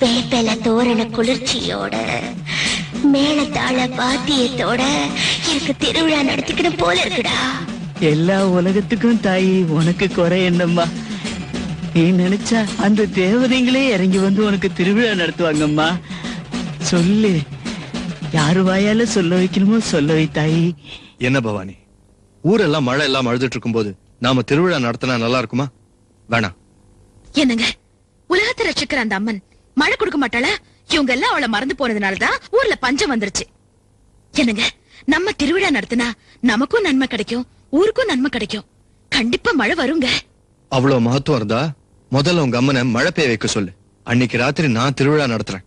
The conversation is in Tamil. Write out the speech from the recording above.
வேப்பல தோரண குளிர்ச்சியோட மேளதாள வாத்தியத்தோட எனக்கு திருவிழா நடத்திக்கணும் போல இருக்குடா. எல்லா உலகத்துக்கும் தாயி உனக்கு குறை என்னம்மா? நீ நினைச்சா அந்த தேவதைங்களே இறங்கி வந்து உனக்கு திருவிழா நடத்துவாங்கம்மா. சொல்லு யாரு வாயால சொல்ல வைக்கணுமோ சொல்ல வை தாயி. என்ன பவானி? ஊரெல்லாம் மழை எல்லாம் அழுதுட்டு இருக்கும்போது நாம திருவிழா நடத்தினா நல்லா இருக்குமா? வேணாம். என்னங்க? உலகத்தை ரட்சிக்கிற அந்த அம்மன் மழை கொடுக்க மாட்டாளா? இவங்க எல்லாம் அவளை மறந்து போனதுனாலதான் ஊர்ல பஞ்சம் வந்துருச்சு. என்னங்க நம்ம திருவிழா நடத்தினா நமக்கும் நன்மை கிடைக்கும் ஊருக்கும் நன்மை கிடைக்கும். கண்டிப்பா மழை வருங்க. அவ்வளவு மகத்துவம் இருந்தா முதல்ல உங்க அம்மனை மழை பெய்ய வைக்க சொல்லு. அன்னைக்கு ராத்திரி நான் திருவிழா நடத்துறேன்.